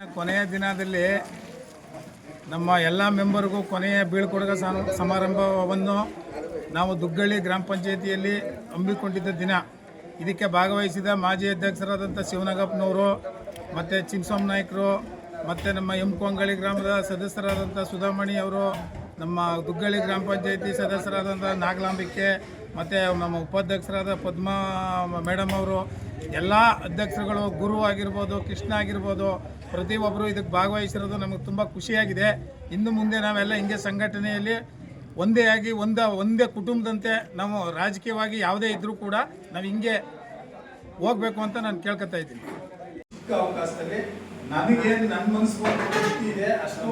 ಕೊನೆಯ ದಿನದಲ್ಲಿ ನಮ್ಮ ಎಲ್ಲ ಮೆಂಬರ್ಗೂ ಕೊನೆಯ ಬೀಳ್ಕೊಡುಗೆ ಸಮ- ಸಮಾರಂಭವನ್ನು ನಾವು ದುಗ್ಗಳ್ಳಿ ಗ್ರಾಮ ಪಂಚಾಯಿತಿಯಲ್ಲಿ ಹಮ್ಮಿಕೊಂಡಿದ್ದ ದಿನ. ಇದಕ್ಕೆ ಭಾಗವಹಿಸಿದ ಮಾಜಿ ಅಧ್ಯಕ್ಷರಾದಂಥ ಶಿವನಗಪ್ಪನವರು, ಮತ್ತು ಚಿನ್ಸ್ವಾಮ ನಾಯ್ಕರು, ಮತ್ತು ನಮ್ಮ ಎಂಕೊಂಗಳಿ ಗ್ರಾಮದ ಸದಸ್ಯರಾದಂಥ ಸುಧಾಮಣಿ ಅವರು, ನಮ್ಮ ದುಗ್ಗಳ್ಳಿ ಗ್ರಾಮ ಪಂಚಾಯಿತಿ ಸದಸ್ಯರಾದಂಥ ನಾಗಲಾಂಬಿಕೆ, ಮತ್ತು ನಮ್ಮ ಉಪಾಧ್ಯಕ್ಷರಾದ ಪದ್ಮ ಮೇಡಮ್ ಅವರು, ಎಲ್ಲ ಅಧ್ಯಕ್ಷರುಗಳು ಗುರು ಆಗಿರ್ಬೋದು, ಕೃಷ್ಣ ಆಗಿರ್ಬೋದು, ಪ್ರತಿಯೊಬ್ಬರು ಇದಕ್ಕೆ ಭಾಗವಹಿಸಿರೋದು ನಮಗೆ ತುಂಬ ಖುಷಿಯಾಗಿದೆ. ಇನ್ನು ಮುಂದೆ ನಾವೆಲ್ಲ ಹಿಂಗೆ ಸಂಘಟನೆಯಲ್ಲಿ ಒಂದೇ ಆಗಿ ಒಂದ, ಒಂದೇ ಕುಟುಂಬದಂತೆ ನಾವು ರಾಜಕೀಯವಾಗಿ ಯಾವುದೇ ಇದ್ದರೂ ಕೂಡ ನಾವು ಹಿಂಗೆ ಹೋಗ್ಬೇಕು ಅಂತ ನಾನು ಕೇಳ್ಕೊತಾ ಇದ್ದೀನಿ. ಚಿಕ್ಕ ಅವಕಾಶದಲ್ಲಿ ನನಗೇನು ನನ್ನ ಮನಸ್ಸು ಇದೆ, ಅಷ್ಟು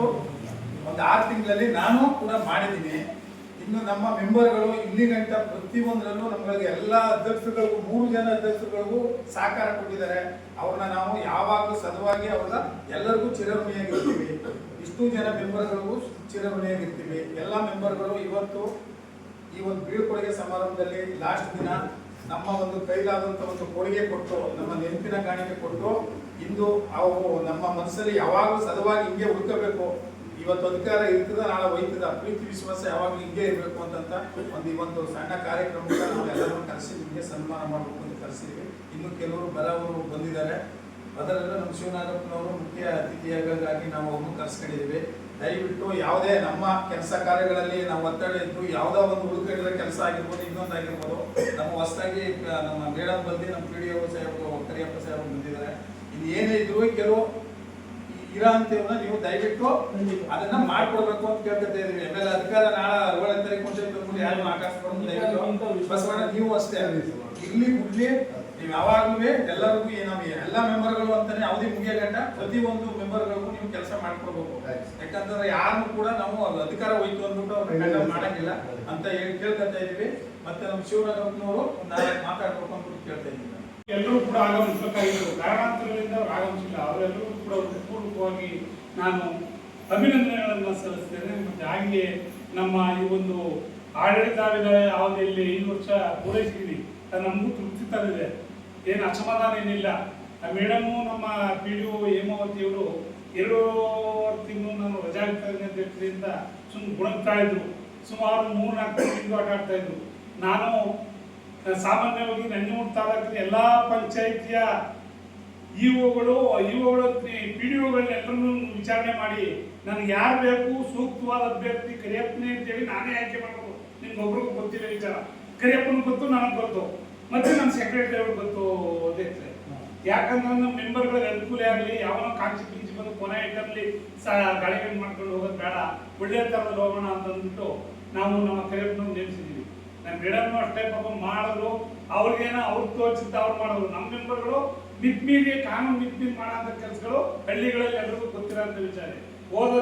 ಒಂದು ಆರು ತಿಂಗಳಲ್ಲಿ ನಾನು ಕೂಡ ಮಾಡಿದ್ದೀನಿ. ಇನ್ನು ನಮ್ಮ ಮೆಂಬರ್ಗಳು ಇಲ್ಲಿ ಗಂಟ ಪ್ರತಿಯೊಂದರಲ್ಲೂ ನಮಗೆ ಎಲ್ಲ ಅಧ್ಯಕ್ಷರುಗಳಿಗೂ, ಮೂರು ಜನ ಅಧ್ಯಕ್ಷರುಗಳಿಗೂ ಸಹಕಾರ ಕೊಟ್ಟಿದ್ದಾರೆ. ಅವ್ರನ್ನ ನಾವು ಯಾವಾಗಲೂ ಸದವಾಗಿ ಅವ್ರನ್ನ ಎಲ್ಲರಿಗೂ ಚಿರಋಣಿಯಾಗಿರ್ತೀವಿ ಇಷ್ಟು ಜನ ಮೆಂಬರ್ಗಳು ಚಿರಮನೆಯಾಗಿರ್ತೀವಿ ಎಲ್ಲ ಮೆಂಬರ್ಗಳು ಇವತ್ತು ಈ ಒಂದು ಬೀಳ್ಕೊಡುಗೆ ಸಮಾರಂಭದಲ್ಲಿ ಲಾಸ್ಟ್ ದಿನ ನಮ್ಮ ಒಂದು ಕೈಲಾದಂಥ ಒಂದು ಕೊಡುಗೆ ಕೊಟ್ಟು, ನಮ್ಮ ನೆನಪಿನ ಕಾಣಿಕೆ ಕೊಟ್ಟು ಇಂದು ಅವು ನಮ್ಮ ಮನಸ್ಸಲ್ಲಿ ಯಾವಾಗಲೂ ಸದವಾಗಿ ಹಿಂಗೆ ಉಳ್ಕೋಬೇಕು ಇವತ್ತು ಅಧಿಕಾರ ಇರ್ತದ, ನಾಳೆ ಹೋಯ್ತದ. ಪ್ರೀತಿ, ವಿಶ್ವಾಸ ಯಾವಾಗಲೂ ಹಿಂಗೆ ಇರಬೇಕು ಅಂತಂತ ಒಂದು ಒಂದು ಸಣ್ಣ ಎಲ್ಲರೂ ಕರೆಸಿ ನಿಮಗೆ ಸನ್ಮಾನ ಮಾಡಬೇಕು ಅಂತ ಕರೆಸಿದ್ವಿ ಇನ್ನು ಕೆಲವರು ಬರೋವರು ಬಂದಿದ್ದಾರೆ ಅದರಲ್ಲೂ ನಮ್ಮ ಶಿವನಾಗಪ್ಪನವರು ಮುಖ್ಯ ಅತಿಥಿಯಾಗಿ ನಾವು ಅವ್ರನ್ನು ಕರೆಸ್ಕೊಂಡಿದ್ದೀವಿ. ದಯವಿಟ್ಟು ಯಾವುದೇ ನಮ್ಮ ಕೆಲಸ ಕಾರ್ಯಗಳಲ್ಲಿ ನಾವು ಒತ್ತಡ ಇದ್ದು ಯಾವುದೋ ಒಂದು ಹುಡುಕಿಡಿದ ಕೆಲಸ ಆಗಿರ್ಬೋದು ಇನ್ನೊಂದಾಗಿರ್ಬೋದು ನಮ್ಮ ಹೊಸದಾಗಿ ನಮ್ಮ ಮೇಡಮ್ ಬಂದು ನಮ್ಮ ಪಿ ಡಿ ಒ ಸಾಹೇಬರು ಕರಿಯಪ್ಪ ಸಾಹೇಬರು ಬಂದಿದ್ದಾರೆ. ಇದು ಏನೇ ಇದ್ರು ಕೆಲವು ಇರೋ ಅಂತೀವನ್ನ ನೀವು ದಯವಿಟ್ಟು ಅದನ್ನ ಮಾಡ್ಕೊಡ್ಬೇಕು ಅಂತ ಕೇಳ್ಕೊತಾ ಇದೀವಿ ಆಮೇಲೆ ಅಧಿಕಾರ ನಾಳೆ ಏಳನೇ ತಾರೀಕು ಮುಂಚೆ ಯಾರು ಆಕಾಶ ದಯವಿಟ್ಟು. ಬಸವಣ್ಣ ನೀವು ಅಷ್ಟೇ. ಇರ್ಲಿ ಬಿಡ್ಲಿ. ನೀವು ಯಾವಾಗ್ಲೂ ಎಲ್ಲರಿಗೂ ನಮ್ಮ ಎಲ್ಲ ಮೆಂಬರ್ಗಳು ಅಂತಾನೆ ಯಾವುದೇ ಮುಗಿಯ ಗಂಟ ಪ್ರತಿ ಒಂದು ಮೆಂಬರ್ಗಳಿಗೂ ನೀವು ಕೆಲಸ ಮಾಡ್ಕೊಡ್ಬೇಕು. ಯಾಕಂದ್ರೆ ಯಾರನ್ನು ಕೂಡ ನಾವು ಅಧಿಕಾರ ಹೋಯ್ತು ಅಂದ್ಬಿಟ್ಟು ಅವ್ರನ್ನ ಮಾಡಂಗಿಲ್ಲ ಅಂತ ಹೇಳಿ ಕೇಳ್ಕೊತಾ ಇದೀವಿ ಮತ್ತೆ ನಮ್ಮ ಶಿವನಗರಪ್ಪನವರು ನಾಳೆ ಮಾತಾಡ್ಬೇಕು ಅಂತ ಕೇಳ್ತಾ ಇದ್ದೀವಿ. ಎಲ್ಲರೂ ಕೂಡ ಆಗಮಿಸಬೇಕಾಗಿತ್ತು ಕಾರಣಾಂತರಗಳಿಂದ ಅವ್ರು ಆಗಮಿಸಿಲ್ಲ. ಅವರೆಲ್ಲರೂ ಕೂಡ ಪೂರ್ವಕವಾಗಿ ನಾನು ಅಭಿನಂದನೆಗಳನ್ನು ಸಲ್ಲಿಸ್ತೇನೆ. ಮತ್ತೆ ಹಾಗೆ ನಮ್ಮ ಈ ಒಂದು ಆಡಳಿತಾವಿದ ಅವಧಿಯಲ್ಲಿ ಐದು ವರ್ಷ ಪೂರೈಸಿದ್ದೀನಿ ಅದು ನಮಗೂ ತೃಪ್ತಿ ತಂದಿದೆ. ಏನು ಅಸಮಾಧಾನ ಏನಿಲ್ಲ. ಮೇಡಮು ನಮ್ಮ ಪಿ ಡಿ ಒ ಹೇಮಾವತಿಯವರು ಎರಡೂವರೆ ತಿಂಗಳು ನಾನು ರಜಾ ವಿತರಣೆಯಿಂದ ಸುಮ್ಮನೆ ಗುಣಗ್ತಾ ಇದ್ರು. ಸುಮಾರು ಮೂರು ನಾಲ್ಕು ತಿಂಗಳು ಆಟ ಆಡ್ತಾ ಇದ್ರು. ನಾನು ಸಾಮಾನ್ಯವಾಗಿ ನಂಜನಗೂಡು ತಾಲೂಕಿನ ಎಲ್ಲ ಪಂಚಾಯಿತಿಯ ಇಒಗಳು ಇಒಗಳು ಪಿ ಡಿ ಒಗಳನ್ನೆಲ್ಲರನ್ನೂ ವಿಚಾರಣೆ ಮಾಡಿ ನನಗೆ ಯಾರು ಬೇಕು, ಸೂಕ್ತವಾದ ಅಭ್ಯರ್ಥಿ ಕರಿಯಪ್ಪನೇ ಅಂತೇಳಿ ನಾನೇ ಆಯ್ಕೆ ಮಾಡಬೇಕು ನಿಮ್ಗೆ ಒಬ್ರಿಗೂ ಗೊತ್ತಿಲ್ಲ ವಿಚಾರ. ಕರಿಯಪ್ಪನ ಗೊತ್ತು, ನನಗೆ ಗೊತ್ತು. ಮತ್ತೆ ನನ್ನ ಸೆಕ್ರೆಟರಿ ಅವರು ಬಂತು ಅಧ್ಯಕ್ಷರೇ ಯಾಕಂದ್ರೆ ನಮ್ಮ ಮೆಂಬರ್ಗಳಿಗೆ ಅನುಕೂಲ ಆಗಲಿ, ಯಾವನೋ ಕಾಂಚಿ ಪಿಂಚಿ ಬಂದು ಕೊನೆ ಐಟಮ್ಲಿ ಗಾಳಿ ಮಾಡ್ಕೊಂಡು ಹೋಗೋದು ಬೇಡ, ಒಳ್ಳೆ ಥರದಲ್ಲಿ ಹೋಗೋಣ ಅಂತ ಅಂದ್ಬಿಟ್ಟು ನಾವು ನಮ್ಮ ಕರಿಯಪ್ಪನ ನೇಮಿಸಿದ್ದೀವಿ ನಮ್ಮ ಮೇಡಮ್ನು ಅಷ್ಟೇ ಪಾಪ ಮಾಡಿದ್ರು ಅವ್ರಿಗೇನೋ ಅವ್ರು ತೋಚಿದ್ದ ಅವ್ರು ಮಾಡೋದು ನಮ್ಮ ಮೆಂಬರ್ಗಳು ಮಿತ್ ಮೀರಿ ಕಾನೂನು ಮಿತ್ ಮೀರಿ ಮಾಡೋ ಕೆಲಸಗಳು ಹಳ್ಳಿಗಳಲ್ಲಿ ಎಲ್ರಿಗೂ ಗೊತ್ತಿರೋ ವಿಚಾರ. ಓದೋ